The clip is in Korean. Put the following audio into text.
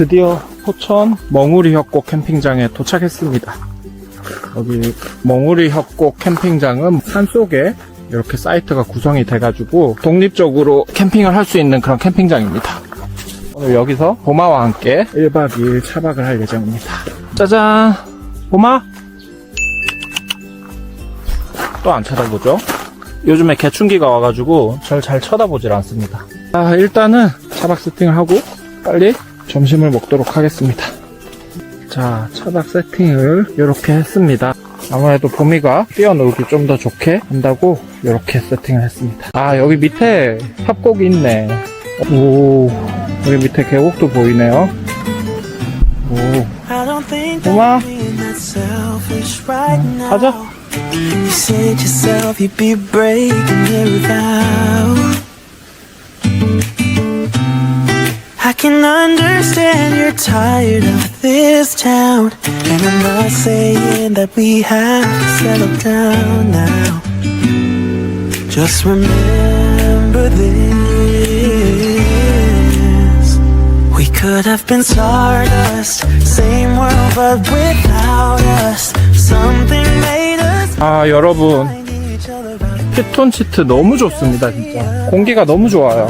드디어 포천 멍우리 협곡 캠핑장에 도착했습니다. 여기 멍우리 협곡 캠핑장은 산속에 이렇게 사이트가 구성이 돼가지고 독립적으로 캠핑을 할 수 있는 그런 캠핑장입니다. 오늘 여기서 보마와 함께 1박 2일 차박을 할 예정입니다. 짜잔! 보마? 또 안 쳐다보죠? 요즘에 개충기가 와가지고 절 잘 쳐다보질 않습니다. 아, 일단은 차박 세팅을 하고 빨리 점심을 먹도록 하겠습니다. 자, 차박 세팅을 이렇게 했습니다. 아무래도 봄이가 뛰어놀기 좀 더 좋게 한다고 이렇게 세팅을 했습니다. 아, 여기 밑에 협곡이 있네. 오, 여기 밑에 계곡도 보이네요. 오, now. 가자. You said yourself you'd be breaking here without. Can understand you're tired of this town. And I'm not saying that we have to settle down now. Just remember this. We could have been stardust, same world but without us. Something made us 아, 여러분. out. 피톤치트 너무 좋습니다, 진짜. 공기가 너무 좋아요.